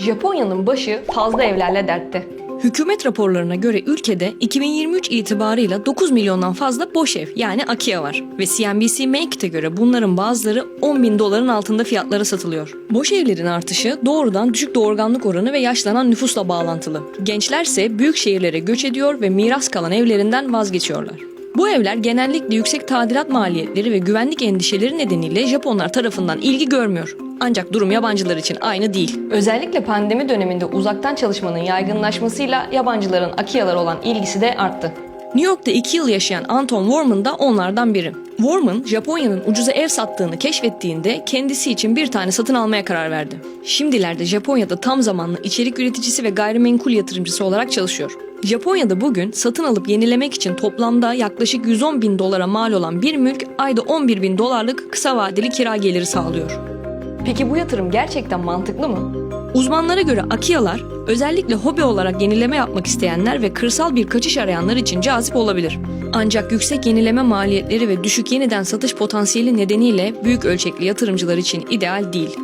Japonya'nın başı fazla evlerle dertte. Hükümet raporlarına göre ülkede 2023 itibarıyla 9 milyondan fazla boş ev yani AKİA var. Ve CNBC Market'e göre bunların bazıları 10 bin doların altında fiyatlara satılıyor. Boş evlerin artışı doğrudan düşük doğurganlık oranı ve yaşlanan nüfusla bağlantılı. Gençlerse büyük şehirlere göç ediyor ve miras kalan evlerinden vazgeçiyorlar. Bu evler genellikle yüksek tadilat maliyetleri ve güvenlik endişeleri nedeniyle Japonlar tarafından ilgi görmüyor. Ancak durum yabancılar için aynı değil. Özellikle pandemi döneminde uzaktan çalışmanın yaygınlaşmasıyla yabancıların Akia'lar olan ilgisi de arttı. New York'ta 2 yıl yaşayan Anton Warman da onlardan biri. Warman, Japonya'nın ucuza ev sattığını keşfettiğinde kendisi için bir tane satın almaya karar verdi. Şimdilerde Japonya'da tam zamanlı içerik üreticisi ve gayrimenkul yatırımcısı olarak çalışıyor. Japonya'da bugün satın alıp yenilemek için toplamda yaklaşık 110 bin dolara mal olan bir mülk ayda 11 bin dolarlık kısa vadeli kira geliri sağlıyor. Peki bu yatırım gerçekten mantıklı mı? Uzmanlara göre Akia'lar özellikle hobi olarak yenileme yapmak isteyenler ve kırsal bir kaçış arayanlar için cazip olabilir. Ancak yüksek yenileme maliyetleri ve düşük yeniden satış potansiyeli nedeniyle büyük ölçekli yatırımcılar için ideal değil.